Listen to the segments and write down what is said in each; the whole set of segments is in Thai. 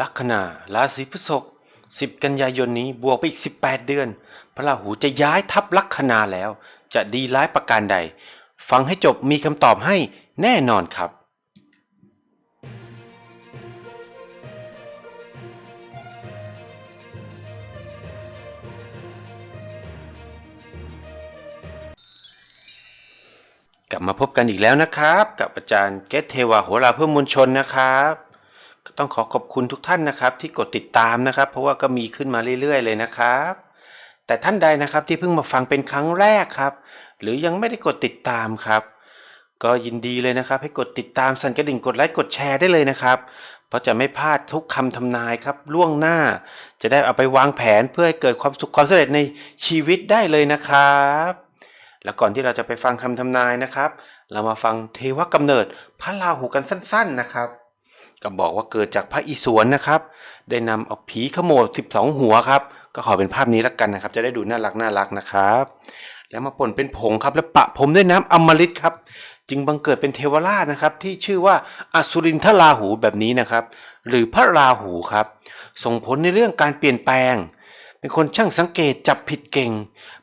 ลัคนาราศีพฤษภ10 กันยายนนี้บวกไปอีก 18 เดือน พระราหูจะย้ายทับลัคนาแล้ว จะดีร้ายประการใด ฟังให้จบมีคำตอบให้แน่นอนครับ กลับมาพบกันอีกแล้วนะครับ กับอาจารย์เกตเทวาโหราเพื่อมวลชนนะครับ ต้องขอขอบคุณทุกท่านนะครับ ที่กดติดตามนะครับ เพราะว่าก็มีขึ้นมาเรื่อยๆ เลยนะครับ แต่ท่านใดนะครับที่เพิ่งมาฟังเป็นครั้งแรกครับ หรือยังไม่ได้กดติดตามครับ ก็ยินดีเลยนะครับ ให้กดติดตามสั่นกระดิ่งกดไลค์กดแชร์ได้เลยนะครับ เพราะจะไม่พลาดทุกคำทำนายครับล่วงหน้า จะได้เอาไปวางแผนเพื่อให้เกิดความสุขความสำเร็จในชีวิตได้เลยนะครับแล้วก่อนที่เราจะไปฟังคำทำนายนะครับ เรามาฟังเทวกำเนิดพระราหูกันสั้น ๆนะครับ ก็บอกว่าเกิดจากพระอิศวรนะครับ ได้นำเอาผีขโมด12 หัวครับ ก็ขอเป็นภาพนี้ล้วกันนะครับ จะได้ดูน่ารักน่ารักนะครับ แล้วมาป่นเป็นผงครับ แล้วปะพรมด้วยน้ำอมฤตครับ จึงบังเกิดเป็นเทวราชนะครับ ที่ชื่อว่าอสุรินทราหูแบบนี้นะครับ หรือพระราหูครับ ส่งผลในเรื่องการเปลี่ยนแปลงเป็นคนช่างสังเกตจับผิดเก่ง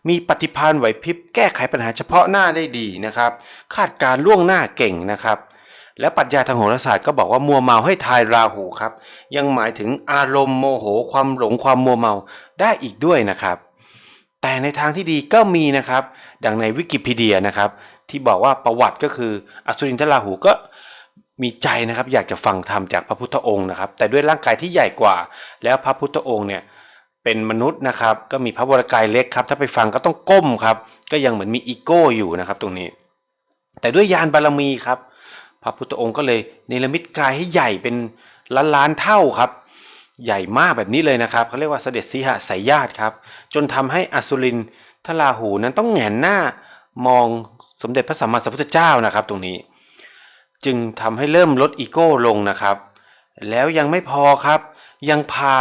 มีปฏิภาณไหวพริบแก้ไขปัญหาเฉพาะหน้าได้ดีนะครับ คาดการล่วงหน้าเก่งนะครับ และปรัชญาทางโหราศาสตร์ก็บอกว่ามัวเมาให้ทายราหูครับ ยังหมายถึงอารมณ์โมโหความหลงความมัวเมาได้อีกด้วยนะครับ แต่ในทางที่ดีก็มีนะครับ ดังในวิกิพีเดียนะครับ ที่บอกว่าประวัติก็คืออสุรินทราหูก็มีใจนะครับ อยากจะฟังธรรมจากพระพุทธองค์นะครับ แต่ด้วยร่างกายที่ใหญ่กว่า แล้วพระพุทธองค์เนี่ยเป็นมนุษย์นะครับ ก็มีพระวรกายเล็กครับ ถ้าไปฟังก็ต้องก้มครับ ก็ยังเหมือนมีอีโก้อยู่นะครับ ตรงนี้ แต่ด้วยยานบารมีครับ พระพุทธองค์ก็เลยเนรมิตกายให้ใหญ่เป็นล้านล้านเท่าครับ ใหญ่มากแบบนี้เลยนะครับเขาเรียกว่าเสด็จสีหสายญาติครับ จนทำให้อสุรินทราหูนั้นต้องแหงนหน้ามองสมเด็จพระสัมมาสัมพุทธเจ้านะครับ ตรงนี้ จึงทำให้เริ่มลดอีโก้ลงนะครับ แล้วยังไม่พอครับ ยังพา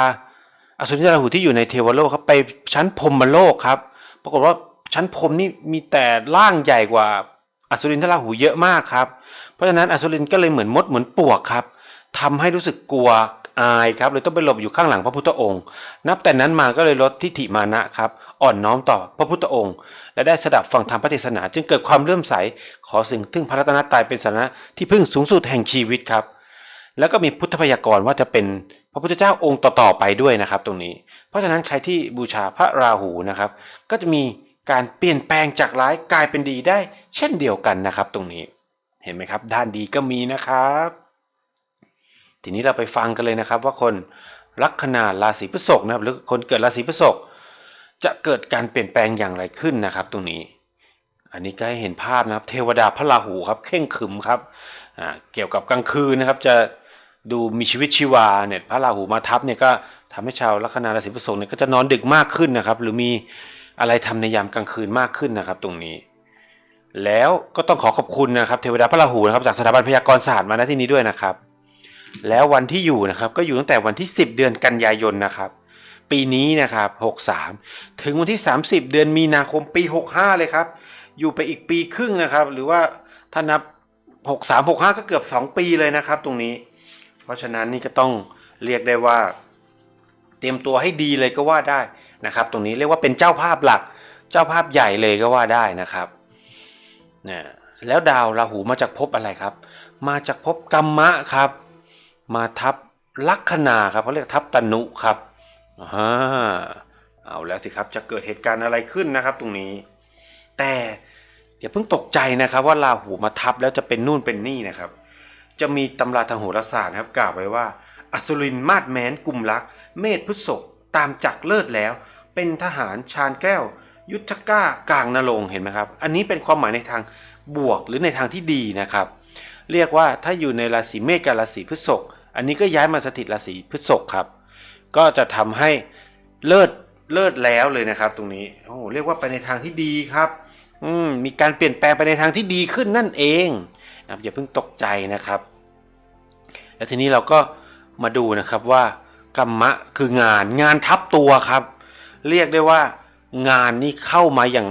อสุรินทราหูที่อยู่ในเทวโลกครับไปชั้นพรมโลกครับ ปรากฏว่าชั้นพรมนี่มีแต่ร่างใหญ่กว่าอสุรินทราหูเยอะมากครับ ราะฉะนั้นอสุรินก็เลยเหมือนมดเหมือนปวกครับทำให้รู้สึกกลัวอายครับเลยต้องไปหลบอยู่ข้างหลังพระพุทธองค์ นับแต่นั้นมาก็เลยลดทิฏฐิมานะครับ อ่อนน้อมต่อพระพุทธองค์ และได้สดับฟังธรรมพระเทศนา จึงเกิดความเลื่อมใส ขอสิ่งทึ่งพระรัตนตรัยเป็นสาระที่พึ่งสูงสุดแห่งชีวิตครับ แล้วก็มีพุทธพยากรณ์ว่าจะเป็นพระพุทธเจ้าองค์ต่อๆไปด้วยนะครับ ตรงนี้ เพราะฉะนั้นใครที่บูชาพระราหูนะครับ ก็จะมีการเปลี่ยนแปลงจากร้ายกลายเป็นดีได้ เช่นเดียวกันนะครับ ตรงนี้ เห็นไหมครับ ด้านดีก็มีนะครับ ทีนี้เราไปฟังกันเลยนะครับ ว่าคนลัคนาราศีพฤษภนะครับ หรือคนเกิดราศีพฤษภจะเกิดการเปลี่ยนแปลงอย่างไรขึ้นนะครับ ตรงนี้ อันนี้ก็ให้เห็นภาพนะครับ เทวดาพระราหูครับเข่งขึมครับเกี่ยวกับกลางคืนนะครับ จะดูมีชีวิตชีวาเนี่ยพระราหูมาทับเนี่ยก็ทำให้ชาวลัคนาราศีพฤษภเนี่ยก็จะนอนดึกมากขึ้นนะครับ หรือมีอะไรทำในยามกลางคืนมากขึ้นนะครับ ตรงนี้ แล้วก็ต้องขอขอบคุณนะครับเทวดาพระราหูนะครับจากสถาบันพยากรศาสตร์มาณที่นี้ด้วยนะครับ แล้ววันที่อยู่นะครับก็อยู่ตั้งแต่วันที่ 10 เดือนกันยายนนะครับ ปีนี้นะครับ 63 ถึงวันที่ 30 เดือนมีนาคมปี 65 เลยครับ อยู่ไปอีกปีครึ่งนะครับ หรือว่าถ้านับ 63 65 ก็เกือบ 2 ปีเลยนะครับ ตรงนี้ เพราะฉะนั้นนี่ก็ต้องเรียกได้ว่า เตรียมตัวให้ดีเลยก็ว่าได้นะครับ ตรงนี้เรียกว่าเป็นเจ้าภาพหลัก เจ้าภาพใหญ่เลยก็ว่าได้นะครับ นะแล้วดาวราหูมาจากภพอะไรครับ มาจากภพกรรมะครับ มาทับลัคนาครับเขาเรียกทับตนุครับอ่าเอาแล้วสิครับจะเกิดเหตุการณ์อะไรขึ้นนะครับ ตรงนี้ แต่อย่าเพิ่งตกใจนะครับว่าราหูมาทับแล้วจะเป็นนู่นเป็นนี่นะครับ จะมีตำราทางโหราศาสตร์นะครับกล่าวไว้ว่า อสุรินมาดแมนกลุ่มลัก เมธพฤษภตามจักรเลิศแล้ว เป็นทหารชาญแก้ว ยุทธก้ากลางนรงเห็นไหมครับ อันนี้เป็นความหมายในทางบวกหรือในทางที่ดีนะครับ เรียกว่าถ้าอยู่ในราศีเมษกับราศีพฤษภอันนี้ก็ย้ายมาสถิตราศีพฤษภครับ ก็จะทำให้เลิศเลิศแล้วเลยนะครับ ตรงนี้โอ้เรียกว่าไปในทางที่ดีครับ อืมมีการเปลี่ยนแปลงไปในทางที่ดีขึ้นนั่นเองนะอย่าเพิ่งตกใจนะครับ แล้วทีนี้เราก็มาดูนะครับว่ากรรมะคืองานงานทับตัวครับ เรียกได้ว่า งานนี่เข้ามาอย่าง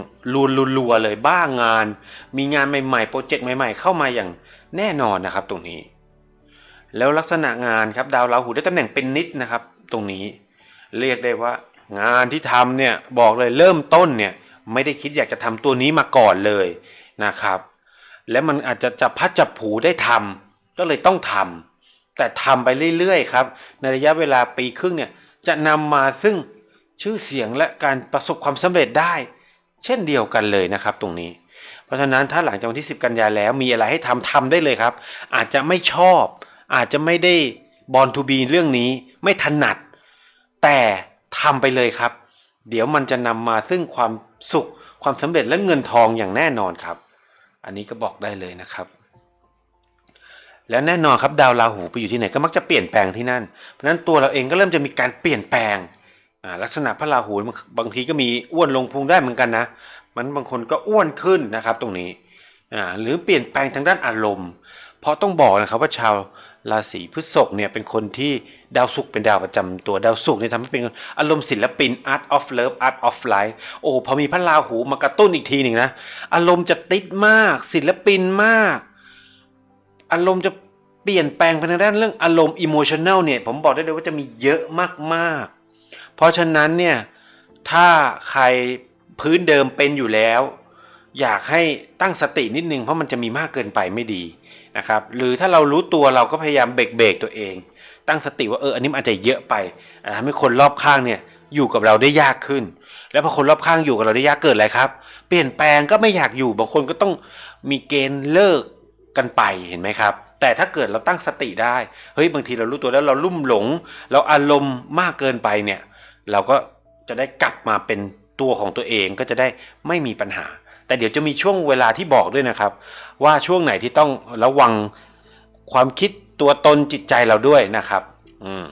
รัวๆเลยบ้างงาน มีงานใหม่ๆโปรเจกต์ใหม่ ๆ เข้ามาอย่างแน่นอนนะครับ ตรงนี้ แล้วลักษณะงานครับดาวราหูได้ตำแหน่งเป็นนิดนะครับ ตรงนี้ เรียกได้ว่า งานที่ทำเนี่ยบอกเลยเริ่มต้นเนี่ยไม่ได้คิดอยากจะทำตัวนี้มาก่อนเลยนะครับ และมันอาจจะจับพัดจับผูได้ทำก็เลยต้องทำแต่ทำไปเรื่อยๆครับในระยะเวลาปีครึ่งเนี่ยจะนำมาซึ่ง ชื่อเสียงและการประสบความสำเร็จได้ เช่นเดียวกันเลยนะครับตรงนี้ เพราะฉะนั้นถ้าหลังจากวันที่ 10 กันยาแล้วมีอะไรให้ทำทำได้เลยครับ อาจจะไม่ชอบ อาจจะไม่ได้บอลทูบีเรื่องนี้ไม่ถนัด แต่ทำไปเลยครับ เดี๋ยวมันจะนำมาซึ่งความสุขความสำเร็จและเงินทองอย่างแน่นอนครับ อันนี้ก็บอกได้เลยนะครับแล้วแน่นอนครับดาวราหูไปอยู่ที่ไหนก็มักจะเปลี่ยนแปลงที่นั่น เพราะฉะนั้นตัวเราเองก็เริ่มจะมีการเปลี่ยนแปลง อ่าลักษณะพระราหูบางทีก็มีอ้วนลงพุงได้เหมือนกันนะ มันบางคนก็อ้วนขึ้นนะครับตรงนี้อ่าหรือเปลี่ยนแปลงทางด้านอารมณ์ เพราะต้องบอกนะครับว่าชาวราศีพฤษภเนี่ยเป็นคนที่ดาวศุกร์เป็นดาวประจำตัวดาวศุกร์เนี่ยทำให้เป็นอารมณ์ศิลปิน art of love art of life โอ้พอมีพระราหูมากระตุ้นอีกทีหนึ่งนะ อารมณ์จะติดมาก ศิลปินมาก อารมณ์จะเปลี่ยนแปลงไปทางด้านเรื่องอารมณ์อิโมชันแนลเนี่ยผมบอกได้เลยว่าจะมีเยอะมากๆ เพราะฉะนั้นเนี่ยถ้าใครพื้นเดิมเป็นอยู่แล้ว อยากให้ตั้งสตินิดนึงเพราะมันจะมีมากเกินไปไม่ดีนะครับหรือถ้าเรารู้ตัวเราก็พยายามเบรกเบรกตัวเอง ตั้งสติว่าเอออันนี้อาจจะเยอะไปทำให้คนรอบข้างเนี่ยอยู่กับเราได้ยากขึ้น แล้วพอคนรอบข้างอยู่กับเราได้ยากเกิดอะไรครับ เปลี่ยนแปลงก็ไม่อยากอยู่บางคนก็ต้องมีเกณฑ์เลิกกันไปเห็นไหมครับ แต่ถ้าเกิดเราตั้งสติได้เฮ้ยบางทีเรารู้ตัวแล้วเราลุ่มหลง เราอารมณ์มากเกินไปเนี่ย เราก็จะได้กลับมาเป็นตัวของตัวเองก็จะได้ไม่มีปัญหา แต่เดี๋ยวจะมีช่วงเวลาที่บอกด้วยนะครับ ว่าช่วงไหนที่ต้องระวังความคิดตัวตนจิตใจเราด้วยนะครับอืม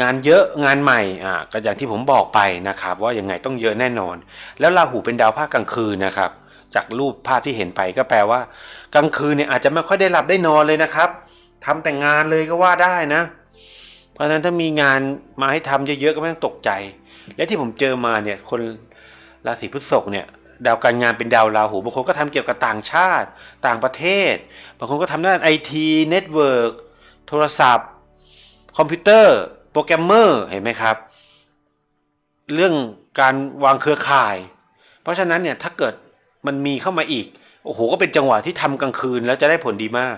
งานเยอะงานใหม่อ่าก็อย่างที่ผมบอกไปนะครับ ว่ายังไงต้องเยอะแน่นอน แล้วราหูเป็นดาวภาคกลางคืนนะครับ จากรูปภาพที่เห็นไปก็แปลว่า กลางคืนเนี่ยอาจจะไม่ค่อยได้หลับได้นอนเลยนะครับทำแต่งานเลยก็ว่าได้นะ เพราะฉะนั้นถ้ามีงานมาให้ทำเยอะๆก็ไม่ต้องตกใจ และที่ผมเจอมาเนี่ยคนราศีพฤษภเนี่ยดาวการงานเป็นดาวราหูบางคนก็ทำเกี่ยวกับต่างชาติ ต่างประเทศ บางคนก็ทำด้านไอทีเน็ตเวิร์กโทรศัพท์ คอมพิวเตอร์ โปรแกรมเมอร์เห็นไหมครับ เรื่องการวางเครือข่าย เพราะฉะนั้นเนี่ยถ้าเกิดมันมีเข้ามาอีก โอ้โห ก็เป็นจังหวะที่ทำกลางคืนแล้วจะได้ผลดีมาก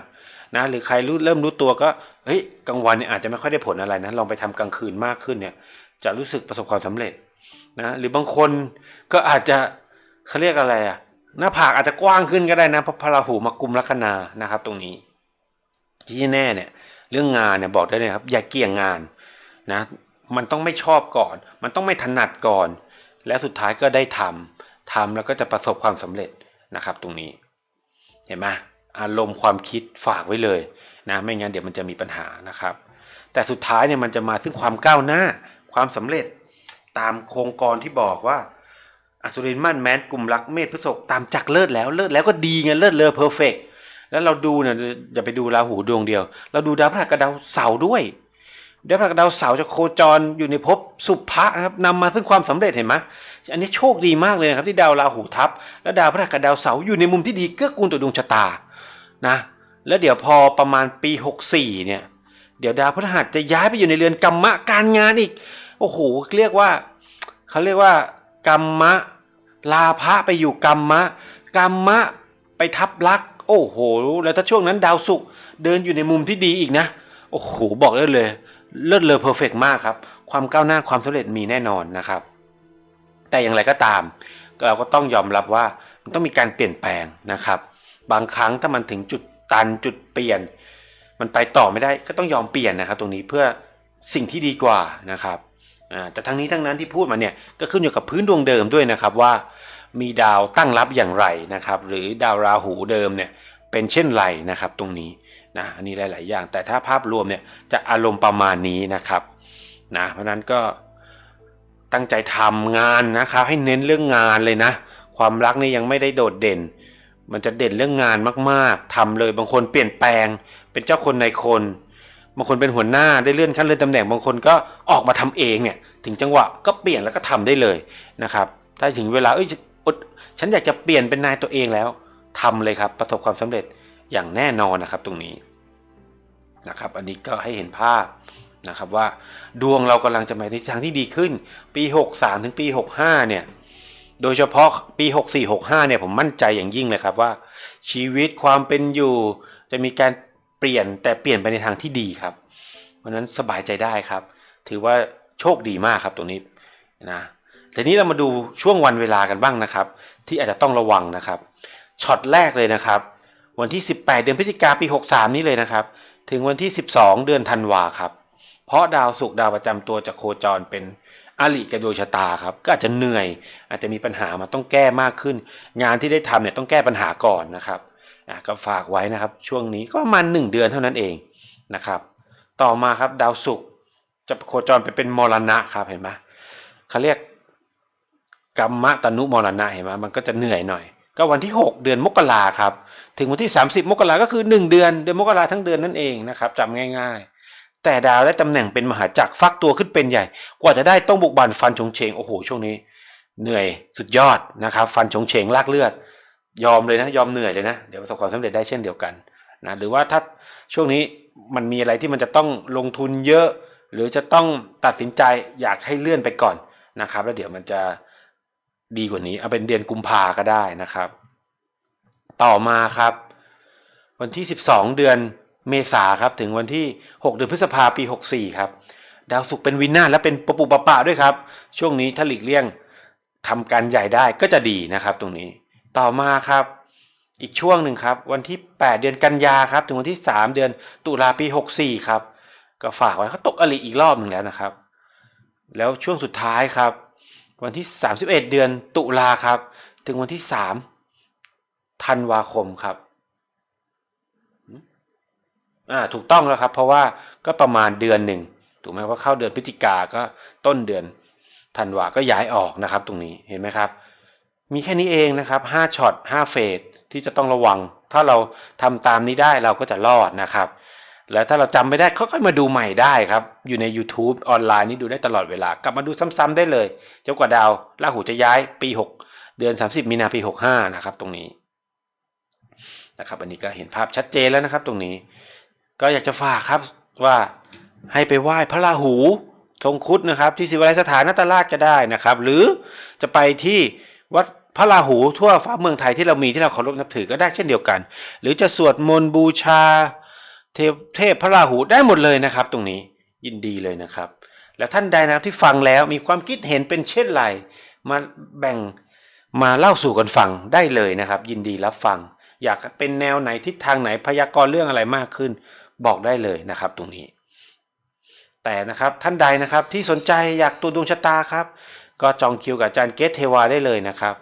นะหรือใครรู้เริ่มรู้ตัวก็เฮ้ยกลางวันเนี่ยอาจจะไม่ค่อยได้ผลอะไรนะลองไปทำกลางคืนมากขึ้นเนี่ย จะรู้สึกประสบความสำเร็จนะหรือบางคนก็อาจจะเขาเรียกอะไรอะหน้าผากอาจจะกว้างขึ้นก็ได้นะเพราะพระราหูมากุมลัคนานะครับ ตรงนี้ ที่แน่เนี่ย เรื่องงานเนี่ยบอกได้เลยครับ อย่าเกี่ยงงานนะมันต้องไม่ชอบก่อน มันต้องไม่ถนัดก่อน และสุดท้ายก็ได้ทำทำแล้วก็จะประสบความสำเร็จนะครับ ตรงนี้ เห็นไหม อารมณ์ความคิดฝากไว้เลยนะไม่งั้นเดี๋ยวมันจะมีปัญหานะครับ แต่สุดท้ายเนี่ยมันจะมาซึ่งความก้าวหน้าความสำเร็จตามโครงกรที่บอกว่าอสุรินมั่นแมนกลุ่มรักเมษพฤษภตามจักรเลิศแล้วเลิศแล้วก็ดีไงเลิศเลอเพอร์เฟกแล้วเราดูเนี่ยอย่าไปดูราหูดวงเดียว เราดูดาวพฤหัสกับดาวเสาร์ด้วยดาวพฤหัสกับดาวเสาร์จะโคจรอยู่ในภพสุภะนะครับนำมาซึ่งความสำเร็จเห็นไหมอันนี้โชคดีมากเลยนะครับที่ดาวราหูทับ และดาวพฤหัสกับดาวเสาร์อยู่ในมุมที่ดีเกื้อกูลต่อดวงชะตา นะแล้วเดี๋ยวพอประมาณปี 64 เนี่ย เดี๋ยวดาวพฤหัสจะย้ายไปอยู่ในเรือนกรรมะการงานอีก โอ้โหเรียกว่าเขาเรียกว่ากรรมะลาภะไปอยู่กรรมะกรรมะไปทับลัก โอ้โห แล้วถ้าช่วงนั้นดาวศุกร์เดินอยู่ในมุมที่ดีอีกนะ โอ้โห บอกได้เลย เลิศเลอเพอร์เฟกมากครับ ความก้าวหน้าความสำเร็จมีแน่นอนนะครับ แต่อย่างไรก็ตาม เราก็ต้องยอมรับว่ามันต้องมีการเปลี่ยนแปลงนะครับ บางครั้งถ้ามันถึงจุดตันจุดเปลี่ยน มันไปต่อไม่ได้ก็ต้องยอมเปลี่ยนนะครับ ตรงนี้เพื่อสิ่งที่ดีกว่านะครับแต่ทั้งนี้ทั้งนั้นที่พูดมาเนี่ยก็ขึ้นอยู่กับพื้นดวงเดิมด้วยนะครับว่า มีดาวตั้งรับอย่างไรนะครับ หรือดาวราหูเดิมเนี่ยเป็นเช่นไรนะครับ ตรงนี้นะอันนี้หลาย ๆ อย่าง แต่ถ้าภาพรวมเนี่ยจะอารมณ์ประมาณนี้นะครับนะเพราะนั้นก็ตั้งใจทำงานนะครับ ให้เน้นเรื่องงานเลยนะ ความรักนี่ยังไม่ได้โดดเด่น มันจะเด่นเรื่องงานมากๆทำเลยบางคนเปลี่ยนแปลง เป็นเจ้าคนในคน บางคนเป็นหัวหน้าได้เลื่อนขั้นเลื่อนตำแหน่งบางคนก็ออกมาทำเองเนี่ยถึงจังหวะก็เปลี่ยนแล้วก็ทำได้เลยนะครับถ้าถึงเวลาเอ้ยอดฉันอยากจะเปลี่ยนเป็นนายตัวเองแล้วทำเลยครับประสบความสำเร็จอย่างแน่นอนนะครับตรงนี้นะครับอันนี้ก็ให้เห็นภาพนะครับว่าดวงเรากำลังจะไปในทางที่ดีขึ้น ปี 63 ถึงปี 65 เนี่ย โดยเฉพาะปี 64 65 เนี่ยผมมั่นใจอย่างยิ่งเลยครับว่า ชีวิตความเป็นอยู่ จะมีการเปลี่ยนแต่เปลี่ยนไปในทางที่ดีครับ เพราะนั้นสบายใจได้ครับ ถือว่าโชคดีมากครับตรงนี้นะทีนี้เรามาดูช่วงวันเวลากันบ้างนะครับ ที่อาจจะต้องระวังนะครับช็อตแรกเลยนะครับ วันที่ 18 เดือนพฤศจิกาปี 63 นี้เลยนะครับ ถึงวันที่ 12 เดือนธันวาครับ เพราะดาวศุกร์ดาวประจำตัวจะโคจรเป็น อริกับดวงชะตาครับก็อาจจะเหนื่อย อาจจะมีปัญหามาต้องแก้มากขึ้น งานที่ได้ทำเนี่ยต้องแก้ปัญหาก่อนนะครับอะก็ฝากไว้นะครับ ช่วงนี้ก็ประมาณ1เดือนเท่านั้นเองนะครับ ต่อมาครับดาวศุกร์จะโคจรไปเป็นมรณะครับเห็นไหมเขาเรียกกรรมะตนุมรณะเห็นไหมมันก็จะเหนื่อยหน่อย ก็วันที่ 6 เดือนมกราครับ ถึงวันที่ 30 มกราก็คือ 1 เดือน เดือนมกราทั้งเดือนนั่นเองนะครับจำง่าย ๆ แต่ดาวได้ตำแหน่งเป็นมหาจักรฟักตัวขึ้นเป็นใหญ่ กว่าจะได้ต้องบุกบันฟันชงเฉงโอ้โหช่วงนี้ เหนื่อยสุดยอดนะครับ ฟันชงเฉงลากเลือด ยอมเลยนะ ยอมเหนื่อยเลยนะ เดี๋ยวประสบความสำเร็จได้เช่นเดียวกันนะหรือว่าถ้าช่วงนี้มันมีอะไรที่มันจะต้องลงทุนเยอะ หรือจะต้องตัดสินใจอยากให้เลื่อนไปก่อนนะครับ แล้วเดี๋ยวมันจะดีกว่านี้เอาเป็นเดือนกุมภาก็ได้นะครับ ต่อมาครับ วันที่ 12 เดือน เมษาครับถึงวันที่ 6 เดือนพฤษภาปี 64 ครับ ดาวศุกร์เป็นวินาศและเป็นปะปุปะปะด้วยครับ ช่วงนี้ถ้าหลีกเลี่ยงทำการใหญ่ได้ก็จะดีนะครับตรงนี้ ต่อมาครับ อีกช่วงหนึ่งครับ วันที่ 8 เดือนกันยาครับ ถึงวันที่ 3 เดือนตุลาปี 64 ครับ ก็ฝากไว้เขาตกอลิอีกรอบหนึ่งแล้วนะครับ แล้วช่วงสุดท้ายครับ วันที่ 31 เดือนตุลาครับ ถึงวันที่ 3 ธันวาคมครับ อ่าถูกต้องแล้วครับ เพราะว่าก็ประมาณเดือนหนึ่งถูกไหมว่าเข้าเดือนพฤศจิกาก็ต้นเดือนธันวาก็ย้ายออกนะครับ ตรงนี้เห็นไหมครับ มีแค่นี้เองนะครับ5ช็อต5เฟสที่จะต้องระวัง ถ้าเราทำตามนี้ได้เราก็จะรอดนะครับ แล้วถ้าเราจำไม่ได้ก็ค่อยมาดูใหม่ได้ครับ อยู่ใน YouTube ออนไลน์นี่ดูได้ตลอดเวลากลับมาดูซ้ำๆได้เลยเจนกว่าดาวราหูจะย้ายปี 6 เดือน 30 มีนาปี 65 นะครับ ตรงนี้นะครับ อันนี้ก็เห็นภาพชัดเจนแล้วนะครับ ตรงนี้ ก็อยากจะฝากครับว่าให้ไปไหว้พระราหูทรงคุดนะครับ ที่ศิวไลยสถานนาตราชก็ได้นะครับ หรือจะไปที่วัดพระราหูทั่วฟ้าเมืองไทยที่เรามีที่เราเคารพนับถือก็ได้เช่นเดียวกัน หรือจะสวดมนต์บูชาเทพเทพพระราหูได้หมดเลยนะครับ ตรงนี้ยินดีเลยนะครับ แล้วท่านใดนะที่ฟังแล้วมีความคิดเห็นเป็นเช่นไร มาแบ่งมาเล่าสู่กันฟังได้เลยนะครับ ยินดีรับฟัง อยากเป็นแนวไหนทิศทางไหนพยากรณ์เรื่องอะไรมากขึ้น บอกได้เลยนะครับตรงนี้ แต่นะครับท่านใดนะครับที่สนใจอยากตัวดวงชะตาครับ ก็จองคิวกับอาจารย์เกตเทวาได้เลยนะครับ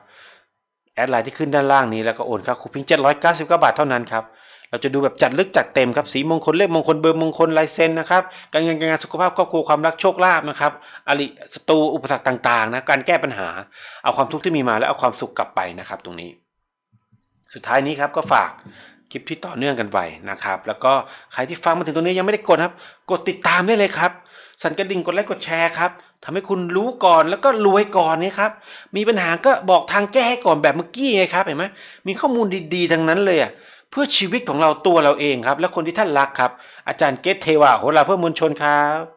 แอดไลน์ที่ขึ้นด้านล่างนี้แล้วก็โอนค่าคูเพียง799 บาทเท่านั้นครับเราจะดูแบบจัดลึกจัดเต็มครับสีมงคลเลขมงคลเบอร์มงคลลายเซ็นนะครับการเงินการงานสุขภาพครอบครัวความรักโชคลาภนะครับอริศัตรูอุปสรรคต่างๆนะการแก้ปัญหา เอาความทุกข์ที่มีมาแล้วเอาความสุขกลับไปนะครับ ตรงนี้ สุดท้ายนี้ครับก็ฝาก คลิปที่ต่อเนื่องกันไว้นะครับ แล้วก็ใครที่ฟังมาถึงตรงนี้ยังไม่ได้กดครับ กดติดตามได้เลยครับ สั่นกระดิ่งกดไลค์กดแชร์ครับทำให้คุณรู้ก่อนแล้วก็รวยก่อนนี่ครับ มีปัญหาก็บอกทางแก้ให้ก่อนแบบเมื่อกี้ไงครับเห็นไหมมีข้อมูลดีๆทั้งนั้นเลยอะเพื่อชีวิตของเราตัวเราเองครับ และคนที่ท่านรักครับ อาจารย์เกตเทวาโหราเพื่อมวลชนครับ